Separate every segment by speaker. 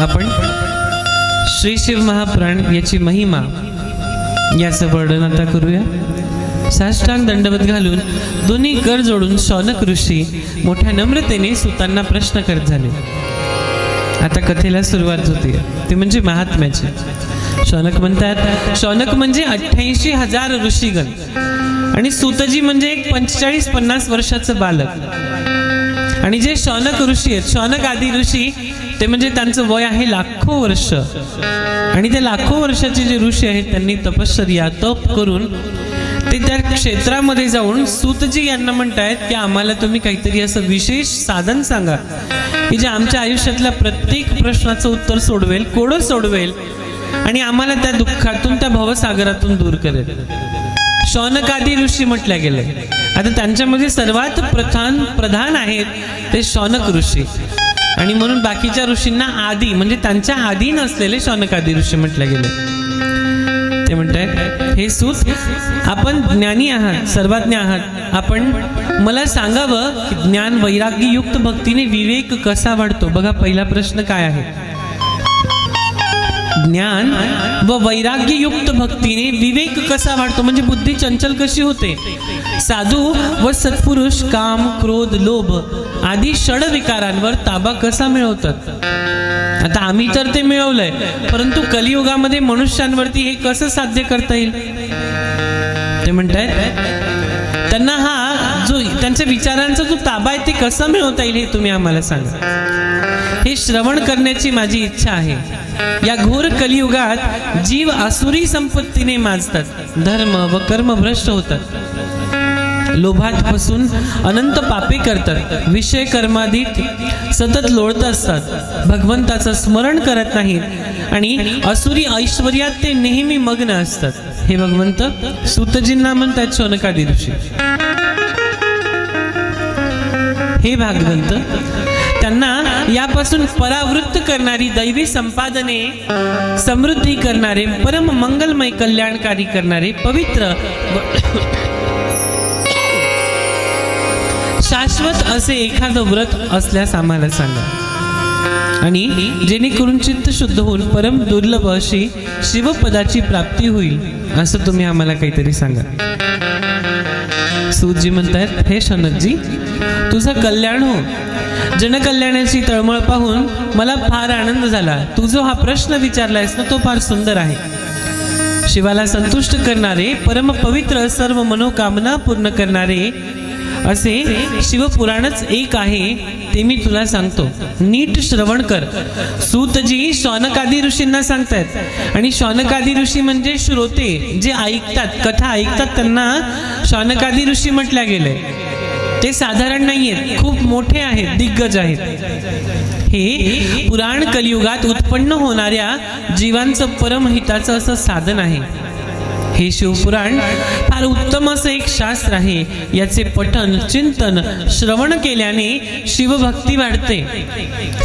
Speaker 1: आपण श्री शिव महाप्राण याची महिमा याचं वर्णन आता करूया. साष्टांग दंडवत घालून दोन्ही कर जोडून शौनक ऋषी मोठ्या नम्रतेने सुतांना प्रश्न करत झाले. आता कथेला सुरुवात होते. ते म्हणजे महात्म्याची. शौनक म्हणतात शौनक म्हणजे अठ्ठ्याऐंशी हजार ऋषीगण. आणि सुतजी म्हणजे एक पंचेचाळीस पन्नास वर्षाचं बालक. आणि जे शौनक ऋषी आहेत शौनक आदी ऋषी ते म्हणजे त्यांचं वय आहे लाखो वर्ष. आणि ते लाखो वर्षाचे जे ऋषी आहेत त्यांनी तपश्चर्या तप करून ते त्या क्षेत्रामध्ये जाऊन सूतजी यांना म्हणतायत की आम्हाला तुम्ही काहीतरी असं विशेष साधन सांगा की जे आमच्या आयुष्यातल्या प्रत्येक प्रश्नाचं उत्तर सोडवेल कोडं सोडवेल आणि आम्हाला त्या दुःखातून त्या भवसागरातून दूर करेल. शौनकादी ऋषी म्हटल्या गेले. आता त्यांच्यामध्ये सर्वात प्रधान प्रधान आहेत ते शौनक ऋषी. आणि म्हणून बाकीच्या ऋषींना आधी म्हणजे त्यांच्या आधी नसलेले शौनकादी ऋषी म्हटले गेले. ते म्हणतात हे सूत आपण ज्ञानी आहात सर्वज्ञ आहात. आपण मला सांगावं की ज्ञान वैराग्ययुक्त भक्तीने विवेक कसा वाढतो? बघा पहिला प्रश्न काय आहे? ज्ञान व वैराग्ययुक्त भक्तीने विवेक कसा वाढतो? म्हणजे बुद्धी चंचल कशी होते? साधू व सत्पुरुष काम क्रोध लोभ आधी षड विकारांवर ताबा कसा मिळवतात? आता आम्ही तर ते मिळवलंय परंतु कलियुगामध्ये मनुष्यांवरती हे कसं साध्य करता येईल? ते म्हणतायत त्यांना हा जो त्यांच्या विचारांचा जो ताबा आहे ते कसं मिळवता येईल हे तुम्ही आम्हाला सांगा. हे श्रवण करण्याची माझी इच्छा आहे. या घोर कलियुगात जीव आसुरी संपत्तीने माजतात धर्म व कर्म भ्रष्ट होतात. लोभात फसून अनंत पापे करतात. विषय कर्माधीत सतत लोळत असतात. भगवंताचं स्मरण करत नाहीत आणि असुरी ऐश्वर्यात ते नेहमी मग्न असतात. हे भगवंत सुतजींना म्हणतात शौनकादी ऋषी. हे भागवंत त्यांना यापासून परावृत्त करणारी दैवी संपादने समृद्धी करणारे परम मंगलमय कल्याणकारी करणारे पवित्र शाश्वत असे एखादं व्रत असल्यास आम्हाला सांगा. आणि जेणेकरून चित्त शुद्ध होऊन परम दुर्लभ अशी शिवपदाची प्राप्ती होईल असं तुम्ही आम्हाला काहीतरी सांगा. सूतजी म्हणतात हे शनकजी तुझं कल्याण हो. जनकल्याणाची तळमळ पाहून मला फार आनंद झाला. तू जो हा प्रश्न विचारलायस ना तो फार सुंदर आहे. शिवाला संतुष्ट करणारे परम पवित्र सर्व मनोकामना पूर्ण करणारे असे शिवपुराणच एक आहे ते मी तुला सांगतो. नीट श्रवण कर. सूतजी शौनकादी ऋषींना सांगतायत. आणि शौनकादी ऋषी म्हणजे श्रोते जे ऐकतात कथा ऐकतात त्यांना शौनकादी ऋषी म्हटल्या गेले. ते साधारण नाही आहेत खूप मोठे आहेत दिग्गज आहेत. हे पुराण कलियुगात उत्पन्न होणाऱ्या जीवांचं परमहिताचं असं साधन आहे. हे शिवपुराण फार उत्तम असं एक शास्त्र आहे. याचे पठन चिंतन श्रवण केल्याने शिवभक्ती वाढते.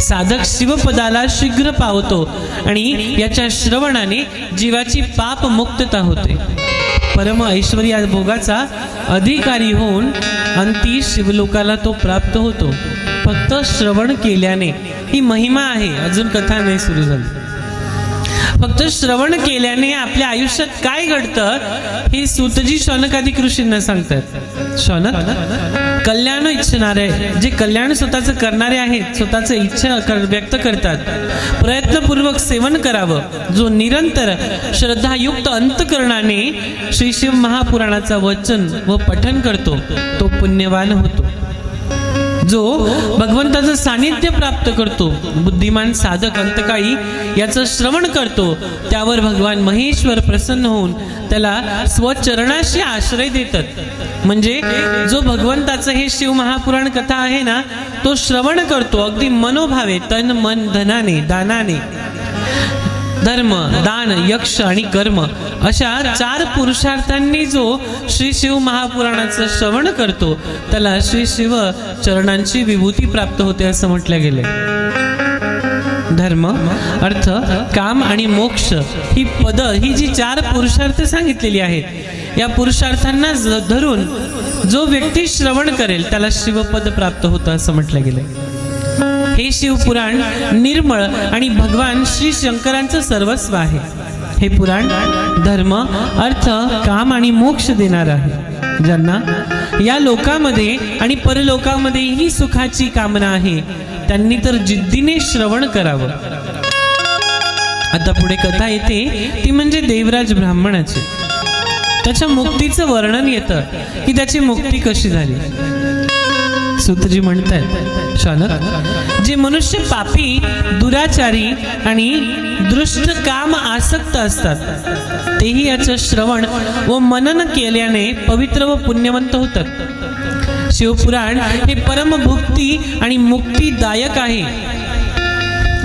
Speaker 1: साधक शिवपदाला शीघ्र पावतो आणि याच्या श्रवणाने जीवाची पाप मुक्तता होते. परम ऐश्वर्या भोगाचा अधिकारी होऊन अंती शिवलोकाला तो प्राप्त होतो. फक्त श्रवण केल्याने ही महिमा आहे. अजून कथा नाही सुरू झाली. फक्त श्रवण केल्याने आपल्या आयुष्यात काय घडतं हे सुतजी शौनकाधिक ऋषींना सांगतात. शौनक कल्याण इच्छणारे जे कल्याण स्वतःचं करणारे आहेत स्वतःचं इच्छा कर- व्यक्त करतात. प्रयत्नपूर्वक सेवन करावं. जो निरंतर श्रद्धायुक्त अंतकरणाने श्री शिव महापुराणाचा वचन व पठन करतो तो पुण्यवान होतो. जो भगवंताचं सानिध्य प्राप्त करतो बुद्धिमान साधक अंतकाळी याचं श्रवण करतो त्यावर भगवान महेश्वर प्रसन्न होऊन त्याला स्वचरणाशी आश्रय देतात. म्हणजे जो भगवंताचं हे शिव महापुराण कथा आहे ना तो श्रवण करतो अगदी मनोभावे तन मन धनाने दानाने. धर्म दान यक्ष आणि कर्म अशा चार पुरुषार्थांनी जो श्री शिव महापुराणाचं श्रवण करतो त्याला श्री शिव चरणांची विभूती प्राप्त होते असं म्हटलं गेले धर्म अर्थ काम आणि मोक्ष ही पद ही जी चार पुरुषार्थ सांगितलेली आहेत या पुरुषार्थांना धरून जो व्यक्ती श्रवण करेल त्याला शिवपद प्राप्त होतं असं म्हटलं गेलं हे शिवपुराण निर्मळ आणि भगवान श्री शंकरांचं सर्वस्व आहे. हे पुराण धर्म अर्थ काम आणि मोक्ष देणार आहे. ज्यांना या लोकामध्ये आणि परलोकामध्ये ही सुखाची कामना आहे त्यांनी तर जिद्दीने श्रवण करावं. आता पुढे कथा येते ती म्हणजे देवराज ब्राह्मणाची. त्याच्या मुक्तीचं वर्णन येतं की त्याची मुक्ती कशी झाली? सूतजी म्हणतात शानक जे मनुष्य पापी दुराचारी आणि दृष्ट काम आसक्त असतात तेही याचं श्रवण व मनन केल्याने पवित्र व पुण्यवंत होतात. शिवपुराण हे परमभुक्ती आणि मुक्तीदायक आहे.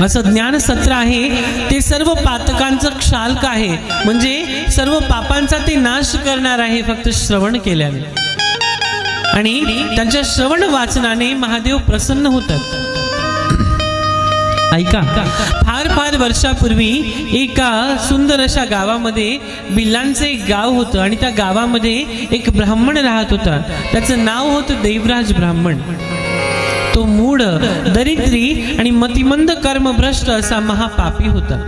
Speaker 1: असं ज्ञान सत्र आहे ते सर्व पातकांचं क्षालक आहे. म्हणजे सर्व पापांचा ते नाश करणार आहे फक्त श्रवण केल्याने. आणि त्यांच्या श्रवण वाचनाने महादेव प्रसन्न होतात. ऐका फार फार वर्षापूर्वी एका सुंदर अशा गावामध्ये बिल्लांचं एक गाव होतं आणि त्या गावामध्ये एक ब्राह्मण राहत होता. त्याचं नाव होतं देवराज ब्राह्मण. तो मूढ दरिद्री आणि मतिमंद कर्मभ्रष्ट असा महापापी होता.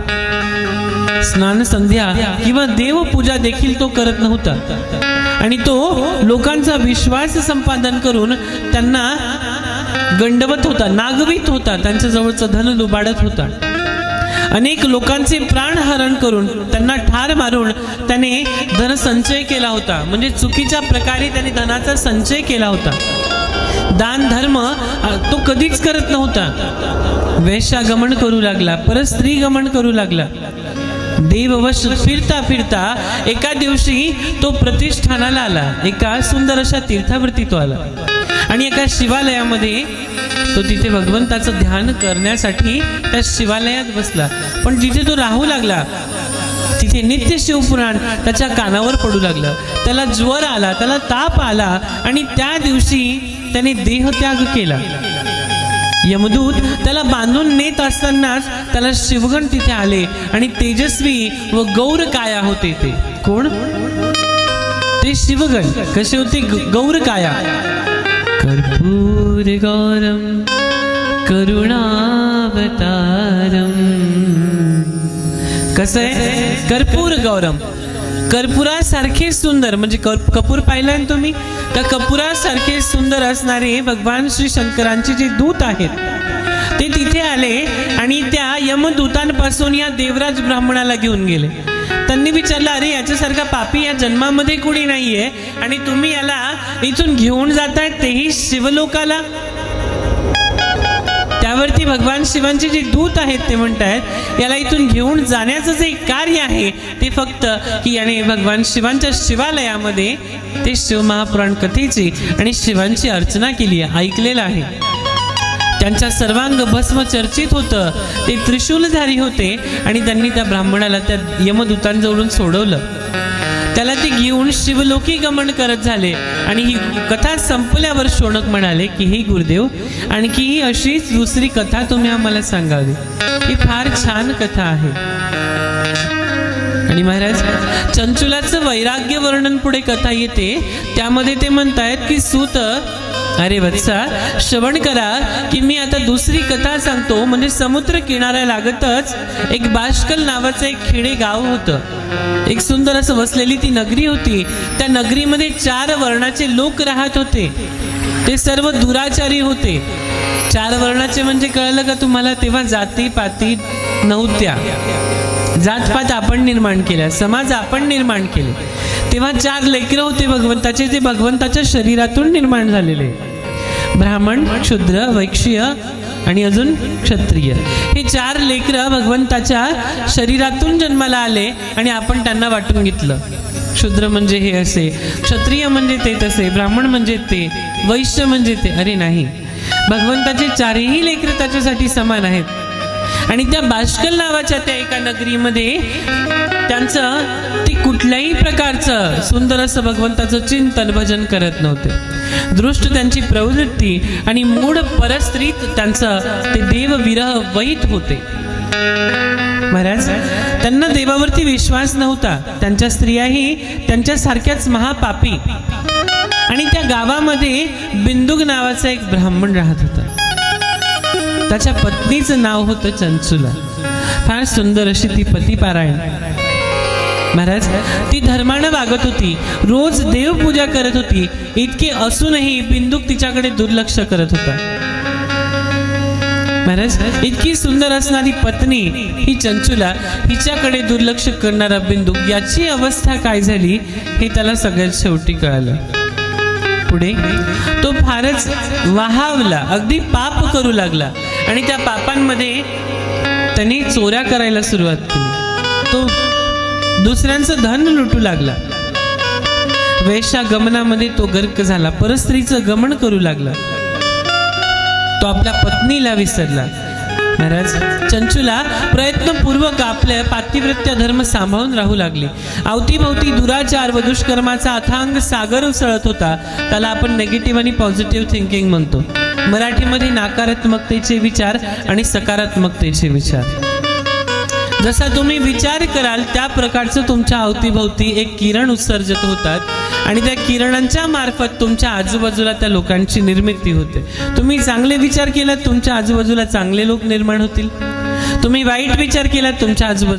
Speaker 1: स्नान संध्या किंवा देवपूजा देखील तो करत नव्हता. आणि तो लोकांचा विश्वास संपादन करून त्यांना गंडवत होता नागवित होता त्यांच्या जवळचं धन लुबाडत होता. अनेक लोकांचे प्राण हरण करून त्यांना ठार मारून त्याने धन संचय केला होता. म्हणजे चुकीच्या प्रकारे त्याने धनाचा संचय केला होता. दान धर्म तो कधीच करत नव्हता. वैशागमन करू लागला परत स्त्री गमन करू लागला. देववश फिरता फिरता एका दिवशी तो प्रतिष्ठानाला आला. एका सुंदर अशा तीर्थावरती तो आला. आणि एका शिवालयामध्ये तो तिथे भगवंताचं ध्यान करण्यासाठी त्या शिवालयात बसला. पण जिथे तो राहू लागला तिथे नित्य शिवपुराण त्याच्या कानावर पडू लागलं. त्याला ज्वर आला त्याला ताप आला आणि त्या दिवशी त्याने देहत्याग केला. यमदूत त्याला बांधून नेत असतानाच त्याला शिवगण तिथे आले आणि तेजस्वी व गौर काया होते ते कोण? ते शिवगण. कसे होते? गौर काया. कर्पूर गौरम करुणावतारम. कसं आहे? कर्पूर गौरम. कर्पुरासारखे सुंदर. म्हणजे कर- कपूर पाहिलाय ना तुम्ही? त्या कपुरासारखे सुंदर असणारे भगवान श्री शंकरांचे जे दूत आहेत ते तिथे आले आणि त्या यमदूतांपासून या देवराज ब्राह्मणाला घेऊन गेले. त्यांनी विचारलं अरे याच्यासारखा पापी या जन्मामध्ये कुणी नाहीये आणि तुम्ही याला इथून घेऊन जाताय तेही शिवलोकाला? त्यावरती भगवान शिवांचे जे दूत आहेत ते म्हणतायत याला इथून घेऊन जाण्याचं जे कार्य आहे ते फक्त की याने भगवान शिवांच्या शिवालयामध्ये ते शिवमहापुराण कथेची आणि शिवांची अर्चना केली आहे ऐकलेलं आहे. त्यांच्या सर्वांग भस्म चर्चित होतं ते त्रिशूलधारी होते आणि त्यांनी त्या ब्राह्मणाला त्या यमदूतांजवळून सोडवलं. त्याला ते घेऊन शिवलोकी गमन करत झाले. आणि ही कथा संपल्यावर शोणक म्हणाले की हे गुरुदेव आणखी ही अशीच दुसरी कथा तुम्ही आम्हाला सांगावी. ही फार छान कथा आहे. आणि महाराज चंचुलाचं वैराग्य वर्णन पुढे कथा येते. त्यामध्ये ते म्हणतायत की सूत अरे वत्सा श्रवण करा की मी आता दुसरी कथा सांगतो. म्हणजे समुद्र किनाऱ्या लागतच एक बाष्कल नावाचं एक खेडे गाव होतं. एक सुंदर असं वसलेली ती नगरी होती. त्या नगरीमध्ये चार वर्णाचे लोक राहत होते. ते सर्व दुराचारी होते. चार वर्णाचे म्हणजे कळलं का तुम्हाला? तेव्हा जाती पाती नव्हत्या. जातपात आपण निर्माण केल्या. समाज आपण निर्माण केले. तेव्हा चार लेकरं होते भगवंताचे जे भगवंताच्या शरीरातून निर्माण झालेले. ब्राह्मण क्षुद्र वैक्ष्य आणि अजून क्षत्रिय. हे चार लेकरं भगवंताच्या शरीरातून जन्माला आले आणि आपण त्यांना वाटून घेतलं. क्षुद्र म्हणजे हे असे क्षत्रिय म्हणजे ते तसे ब्राह्मण म्हणजे ते वैश्य म्हणजे ते. अरे नाही. भगवंताचे चारही लेकरं त्याच्यासाठी समान आहेत. आणि त्या बाष्कल नावाच्या त्या एका नगरीमध्ये त्यांचं ते कुठल्याही प्रकारचं सुंदर असं भगवंताचं चिंतन भजन करत नव्हते. दृष्ट त्यांची प्रवृत्ती आणि मूळ परस्त्रीत त्यांचं ते देवविरह वहित होते. महाराज त्यांना देवावरती विश्वास नव्हता. त्यांच्या स्त्रियाही त्यांच्यासारख्याच महापापी. आणि त्या गावामध्ये बिंदुक नावाचा एक ब्राह्मण राहत होता. त्याच्या पत्नीचं नाव होतं चंचुला. फार सुंदर अशी ती पतीपारायण. महाराज ती धर्मानं वागत होती. रोज देवपूजा करत होती. इतके असूनही बिंदूक तिच्याकडे दुर्लक्ष करत होता. महाराज इतकी सुंदर असणारी पत्नी ही चंचुला हिच्याकडे दुर्लक्ष करणारा बिंदू याची अवस्था काय झाली हे त्याला सगळ्यात शेवटी कळालं. पुढे तो फारच वाहावला अगदी पाप करू लागला. आणि त्या पापांमध्ये त्याने चोऱ्या करायला सुरुवात केली. तो दुसऱ्यांचं धन लुटू लागला. वेश्या गमनामध्ये तो गर्क झाला. परस्त्रीचं गमन करू लागला. तो आपल्या पत्नीला विसरला. महाराज चंचुला प्रयत्नपूर्वक आपल्या पातिवृत्य धर्म सांभाळून राहू लागले. अवतीभवती दुराचार व दुष्कर्माचा अथांग सागर उसळत होता. त्याला आपण नेगेटिव्ह आणि पॉझिटिव्ह थिंकिंग म्हणतो. मराठीमध्ये नकारात्मकतेचे विचार आणि सकारात्मकतेचे विचार. जसा तुम्ही विचार कराल त्या प्रकारचं तुमच्या अवतीभोवती एक किरण उत्सर्जित होतात आणि त्या किरणांच्या मार्फत तुमच्या आजूबाजूला त्या लोकांची निर्मिती होते. तुम्ही चांगले विचार केलात तुमच्या आजूबाजूला चांगले लोक निर्माण होतील. तुम्ही वाईट विचार केलात तुमच्या आजूबाजूला